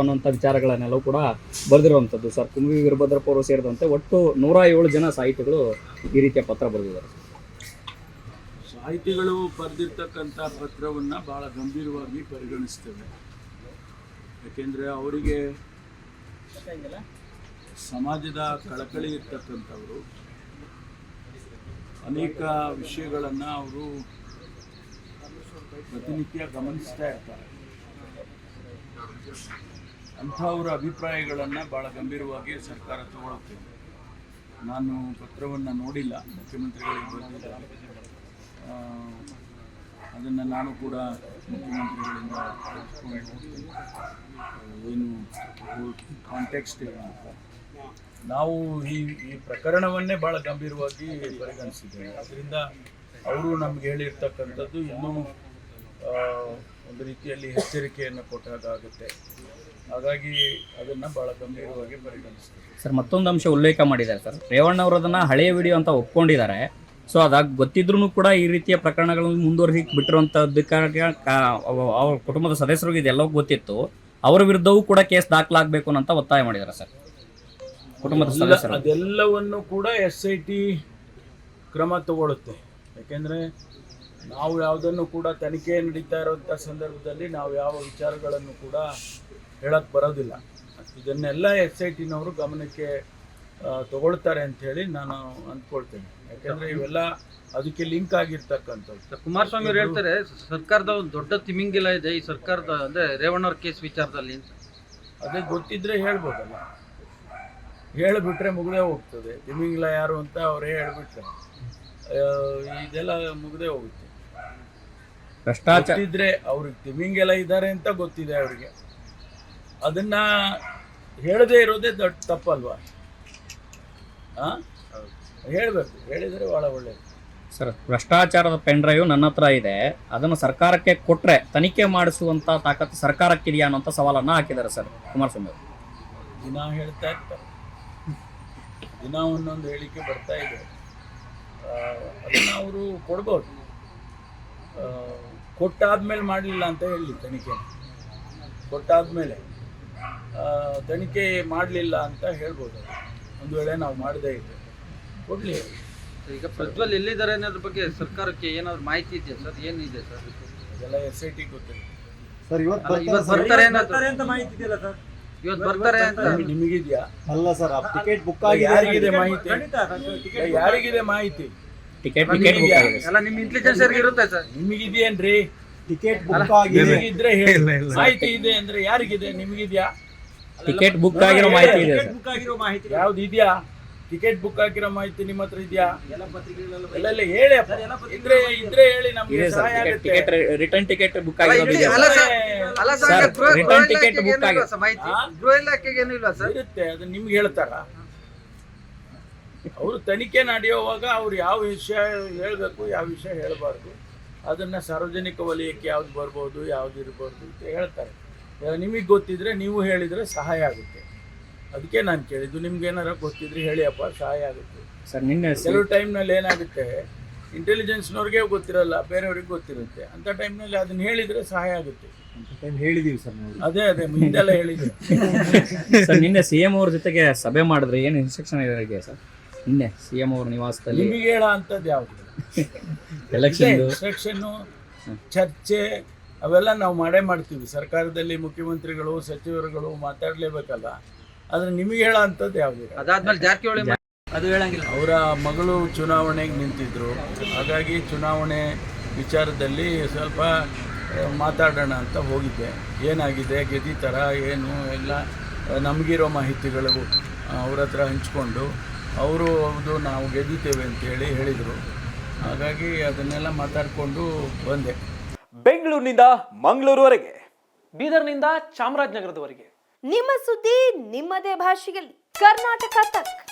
ಅನ್ನುವಂಥ ವಿಚಾರಗಳನ್ನೆಲ್ಲವೂ ಕೂಡ ಬರೆದಿರುವಂಥದ್ದು. ಸರ್ ಕುಂಬಿ ವೀರಭದ್ರಪ್ಪ ಅವರು ಸೇರಿದಂತೆ ಒಟ್ಟು ನೂರ ಏಳು ಜನ ಸಾಹಿತಿಗಳು ಈ ರೀತಿಯ ಪತ್ರ ಬರೆದಿದ್ದಾರೆ. ಸಾಹಿತಿಗಳು ಬರೆದಿರ್ತಕ್ಕಂಥ ಪತ್ರವನ್ನು ಭಾಳ ಗಂಭೀರವಾಗಿ ಪರಿಗಣಿಸ್ತೇವೆ. ಯಾಕೆಂದರೆ ಅವರಿಗೆ ಸಮಾಜದ ಕಳಕಳಿ ಇರ್ತಕ್ಕಂಥವರು, ಅನೇಕ ವಿಷಯಗಳನ್ನು ಅವರು ಪ್ರತಿನಿತ್ಯ ಗಮನಿಸ್ತಾ ಇರ್ತಾರೆ. ಅಂಥವರ ಅಭಿಪ್ರಾಯಗಳನ್ನು ಭಾಳ ಗಂಭೀರವಾಗಿ ಸರ್ಕಾರ ತಗೊಳುತ್ತೆ. ನಾನು ಪತ್ರವನ್ನು ನೋಡಿಲ್ಲ ಮುಖ್ಯಮಂತ್ರಿಗಳಿಗೆ ಬರೆದಿದ್ದಾರೆ ಅದನ್ನು ನಾನು ಕೂಡ ಮುಖ್ಯಮಂತ್ರಿಗಳಿಂದ ಏನು ಕಾಂಟೆಕ್ಸ್ಟ್ ಅಂತ. ನಾವು ಈ ಈ ಪ್ರಕರಣವನ್ನೇ ಭಾಳ ಗಂಭೀರವಾಗಿ ಪರಿಗಣಿಸಿದ್ದೇವೆ. ಅದರಿಂದ ಅವರು ನಮ್ಗೆ ಹೇಳಿರ್ತಕ್ಕಂಥದ್ದು ಇನ್ನೂ ಒಂದು ರೀತಿಯಲ್ಲಿ ಎಚ್ಚರಿಕೆಯನ್ನು ಕೊಟ್ಟಾಗುತ್ತೆ ಹಾಗಾಗಿ ಅದನ್ನು ಬಹಳ ಗಂಭೀರವಾಗಿ ಪರಿಗಣಿಸ್ತೀವಿ. ಸರ್ ಮತ್ತೊಂದು ಅಂಶ ಉಲ್ಲೇಖ ಮಾಡಿದ್ದಾರೆ ಸರ್. ರೇವಣ್ಣ ಅವರು ಅದನ್ನ ಹಳೆಯ ವಿಡಿಯೋ ಅಂತ ಒಪ್ಕೊಂಡಿದ್ದಾರೆ. ಸೊ ಅದಾಗ ಗೊತ್ತಿದ್ರೂ ಕೂಡ ಈ ರೀತಿಯ ಪ್ರಕರಣಗಳನ್ನು ಮುಂದುವರಿಸಿ ಬಿಟ್ಟಿರುವಂಥದ್ದಕ್ಕಾಗಿ ಅವ್ರ ಕುಟುಂಬದ ಸದಸ್ಯರಿಗೆ ಇದೆಲ್ಲವೂ ಗೊತ್ತಿತ್ತು. ಅವರ ವಿರುದ್ಧವೂ ಕೂಡ ಕೇಸ್ ದಾಖಲಾಗಬೇಕು ಅಂತ ಒತ್ತಾಯ ಮಾಡಿದ್ದಾರೆ ಸರ್. ಕುಟುಂಬದ ಸದಸ್ಯರು. ಅದೆಲ್ಲವನ್ನು ಕೂಡ ಎಸ್ ಐ ಟಿ ಕ್ರಮ ತಗೊಳ್ಳುತ್ತೆ. ಯಾಕೆಂದರೆ ನಾವು ಯಾವುದನ್ನು ಕೂಡ ತನಿಖೆ ನಡೀತಾ ಇರುವಂಥ ಸಂದರ್ಭದಲ್ಲಿ ನಾವು ಯಾವ ವಿಚಾರಗಳನ್ನು ಕೂಡ ಹೇಳಕ್ಕೆ ಬರೋದಿಲ್ಲ. ಇದನ್ನೆಲ್ಲ ಎಸ್ ಐ ಟಿನವರು ಗಮನಕ್ಕೆ ತಗೊಳ್ತಾರೆ ಅಂಥೇಳಿ ನಾನು ಅಂದ್ಕೊಳ್ತೇನೆ. ಯಾಕೆಂದರೆ ಇವೆಲ್ಲ ಅದಕ್ಕೆ ಲಿಂಕ್ ಆಗಿರ್ತಕ್ಕಂಥದ್ದು. ಕುಮಾರಸ್ವಾಮಿ ಅವರು ಹೇಳ್ತಾರೆ ಸರ್ಕಾರದ ಒಂದು ದೊಡ್ಡ ತಿಮಿಂಗಿಲ್ಲ ಇದೆ ಈ ಸರ್ಕಾರದ ಅಂದ್ರೆ ರೇವಣ್ಣವ್ರ ಕೇಸ್ ವಿಚಾರದಲ್ಲಿ ಅಂತ. ಅದೇ ಗೊತ್ತಿದ್ರೆ ಹೇಳ್ಬೋದಲ್ಲ. ಹೇಳಿಬಿಟ್ರೆ ಮುಗ್ದೇ ಹೋಗ್ತದೆ. ತಿಮಿಂಗಿಲ್ಲ ಯಾರು ಅಂತ ಅವರೇ ಹೇಳಿಬಿಟ್ರೆ. ಇದೆಲ್ಲ ಮುಗಿದೇ ಹೋಗುತ್ತೆ. ಭ್ರಷ್ಟಾಚಾರ. ಇದ್ರೆ ಅವ್ರಿಗೆ ತಿಮಿಂಗೆಲ್ಲ ಇದ್ದಾರೆ ಅಂತ ಗೊತ್ತಿದೆ ಅವರಿಗೆ. ಅದನ್ನ ಹೇಳದೇ ಇರೋದೇ ದೊಡ್ಡ ತಪ್ಪಲ್ವಾ? ಹಾ ಹೇಳಬೇಕು. ಹೇಳಿದರೆ ಭಾಳ ಒಳ್ಳೆಯದು ಸರ್ ಭ್ರಷ್ಟಾಚಾರದ ಪೆನ್ ಡ್ರೈವ್ ನನ್ನ ಹತ್ರ ಇದೆ. ಅದನ್ನು ಸರ್ಕಾರಕ್ಕೆ ಕೊಟ್ರೆ ತನಿಖೆ ಮಾಡಿಸುವಂತ ತಾಕತ್ತು ಸರ್ಕಾರಕ್ಕಿದೆಯಾ ಅನ್ನೋಂಥ ಸವಾಲನ್ನ ಹಾಕಿದ್ದಾರೆ ಸರ್ ಕುಮಾರಸ್ವಾಮಿ ಅವರು. ದಿನ ಹೇಳ್ತಾ ಇರ್ತಾರೆ. ದಿನ ಒಂದೊಂದು ಹೇಳಿಕೆ ಬರ್ತಾ ಇದೆ. ಅದನ್ನು ಅವರು ಕೊಡ್ಬೋದು. ಕೊಟ್ಟಾದ್ಮೇಲೆ ಮಾಡಲಿಲ್ಲ ಅಂತ ಹೇಳಿ ತನಿಖೆ. ಕೊಟ್ಟಾದ್ಮೇಲೆ ಆ, ತನಿಖೆ ಮಾಡಲಿಲ್ಲ ಅಂತ ಹೇಳ್ಬೋದು. ಒಂದು ವೇಳೆ ನಾವು ಮಾಡದೇ ಇದ್ದೆ ಕೊಡಲಿ. ಈಗ ಪ್ರಜ್ವಲ್ ಎಲ್ಲಿದ್ದಾರೆ ಅನ್ನೋದ್ರ ಬಗ್ಗೆ ಸರ್ಕಾರಕ್ಕೆ ಏನಾದ್ರು ಮಾಹಿತಿ ಇದೆಯಾ ಸರ್? ಏನಿದೆ ಸರ್ ಅದೆಲ್ಲ ಎಸ್ ಐ ಟಿ ಗೊತ್ತಿಲ್ಲ. ಸರ್ ಇವತ್ತು ಅಲ್ಲ, ಇವತ್ತು ಬರ್ತಾರೆ ಸರ್? ಇವತ್ತು ಬರ್ತಾರೆ ಅಂತ. ನಿಮ್ಗೆ- ನಿಮಗಿದ್ಯಾ? ಅಲ್ಲ ಸರ್ ಟಿಕೆಟ್ ಬುಕ್ ಯಾರಿಗಿದೆ ಮಾಹಿತಿ? ಯಾರಿಗಿದೆ ಮಾಹಿತಿ? ಟಿಕೆಟ್ ಟಿಕೆಟ್ ಬುಕ್ ಆಗಿದೆ. ಎಲ್ಲ ನಿಮ್ಮ ಇಂಟೆಲಿಜೆನ್ಸ್ ಇರುತ್ತೆ ಸರ್? ನಿಮಗಿದೆಯೇನ್ರಿ? ಟಿಕೆಟ್ ಬುಕ್ ಆಗಿದೆ ಹೇಳಿ. ಮಾಹಿತಿ ಇದೆ ಅಂದ್ರೆ ಯಾರಿಗಿದೆ? ನಿಮಗಿದ್ಯಾ? ಟಿಕೆಟ್ ಬುಕ್ ಆಗಿರೋ ಮಾಹಿತಿ ಇದೆ ಮಾಹಿತಿ ಯಾವ್ದು ಇದೆಯಾ ಟಿಕೆಟ್ ಬುಕ್ ಆಗಿರೋ ಮಾಹಿತಿ ನಿಮ್ಮ ಹತ್ರ ಇದೆಯಾ? ಎಲ್ಲ ಹೇಳಿ ಅಪ್ಪ. ಇದ್ರೆ ಇದ್ರೆ ಹೇಳಿ ನಮ್ಗೆ ಸಹಾಯ ಆಗುತ್ತೆ. ಟಿಕೆಟ್ ರಿಟರ್ನ್ ಟಿಕೆಟ್ ಬುಕ್ ಅಲ್ಲ, ಆಗಿರೋದು ಇದೆ ಅಲ್ಲ ಸರ್. ಅಲ್ಲ ರಿಟರ್ನ್ ಟಿಕೆಟ್ ಏನು ಆಗಿದೆ. ಮಾಹಿತಿ? ಗೃಹ ಇಲಾಖೆಗೆ ಏನು ಇಲ್ಲ ಸರ್? ಇರುತ್ತೆ ಅದು ನಿಮ್ಗೆ ಹೇಳ್ತಾರ. ಅವರು ತನಿಖೆ ನಡೆಯುವಾಗ ಅವ್ರು ಯಾವ ವಿಷಯ ಹೇಳಬೇಕು ಯಾವ ವಿಷಯ ಹೇಳಬಾರ್ದು ಅದನ್ನು ಸಾರ್ವಜನಿಕ ವಲಯಕ್ಕೆ ಯಾವ್ದು ಬರ್ಬೋದು ಯಾವ್ದು ಇರ್ಬೋದು ಅಂತ ಹೇಳ್ತಾರೆ. ನಿಮಗೆ ಗೊತ್ತಿದ್ರೆ ನೀವು ಹೇಳಿದರೆ ಸಹಾಯ ಆಗುತ್ತೆ. ಅದಕ್ಕೆ ನಾನು ಕೇಳಿದ್ದು ನಿಮ್ಗೆ ಏನಾರ ಗೊತ್ತಿದ್ರೆ ಹೇಳಿಯಪ್ಪ ಸಹಾಯ ಆಗುತ್ತೆ. ಸರ್ ನಿನ್ನೆ ಕೆಲವು ಟೈಮ್ನಲ್ಲಿ ಏನಾಗುತ್ತೆ ಇಂಟೆಲಿಜೆನ್ಸ್ನವ್ರಿಗೆ ಗೊತ್ತಿರಲ್ಲ ಬೇರೆಯವ್ರಿಗೆ ಗೊತ್ತಿರುತ್ತೆ. ಅಂಥ ಟೈಮ್ನಲ್ಲಿ ಅದನ್ನ ಹೇಳಿದರೆ ಸಹಾಯ ಆಗುತ್ತೆ. ಹೇಳಿದೀವಿ ಸರ್ ನಾವು. ಅದೇ ಅದೇ ಹಿಂದೆಲ್ಲ ಹೇಳಿದ್ರು. ಸರ್ ನಿನ್ನೆ ಸಿ ಎಂ ಅವ್ರ ಜೊತೆಗೆ ಸಭೆ ಮಾಡಿದ್ರೆ ಏನು ಇನ್ಸ್ಟ್ರಕ್ಷನ್ ಇದೆ ಸರ್? ನಿನ್ನೆ ಸಿ ಎಂ ಅವ್ರ ನಿವಾಸದಲ್ಲಿ. ನಿಮಗೆ ಹೇಳೋ ಅಂಥದ್ದು ಯಾವುದು ಎಲೆಕ್ಷನ್ ಚರ್ಚೆ ಅವೆಲ್ಲ ನಾವು ಮಾಡೇ ಮಾಡ್ತೀವಿ. ಸರ್ಕಾರದಲ್ಲಿ ಮುಖ್ಯಮಂತ್ರಿಗಳು ಸಚಿವರುಗಳು ಮಾತಾಡಲೇಬೇಕಲ್ಲ. ಆದ್ರೆ ನಿಮಗೆ ಹೇಳೋ ಅಂಥದ್ದು ಯಾವ್ದು? ಅದಾದ್ಮೇಲೆ ಜಾರಕಿಹೊಳಿ ಅದು ಹೇಳಂಗಿಲ್ಲ. ಅವರ ಮಗಳು ಚುನಾವಣೆಗೆ ನಿಂತಿದ್ರು. ಹಾಗಾಗಿ ಚುನಾವಣೆ ವಿಚಾರದಲ್ಲಿ ಸ್ವಲ್ಪ ಮಾತಾಡೋಣ ಅಂತ ಹೋಗಿದ್ದೆ. ಏನಾಗಿದೆ ಗೆದ್ದಿತರ ಏನು ಎಲ್ಲ ನಮಗಿರೋ ಮಾಹಿತಿಗಳು ಅವ್ರ ಹತ್ರ ಹಂಚ್ಕೊಂಡು ಅವರು ಹೌದು ನಾವು ಅಂತ ಅಂತೇಳಿ ಹೇಳಿದರು. ಹಾಗಾಗಿ ಅದನ್ನೆಲ್ಲ ಮಾತಾಡಿಕೊಂಡು ಬಂದೆ. ಬೆಂಗಳೂರಿನಿಂದ ಮಂಗಳೂರುವರೆಗೆ ಬೀದರ್ನಿಂದ ಚಾಮರಾಜನಗರದವರೆಗೆ. ನಿಮ್ಮ ಸುದ್ದಿ ನಿಮ್ಮದೇ ಭಾಷೆಯಲ್ಲಿ. ಕರ್ನಾಟಕ ತಕ್.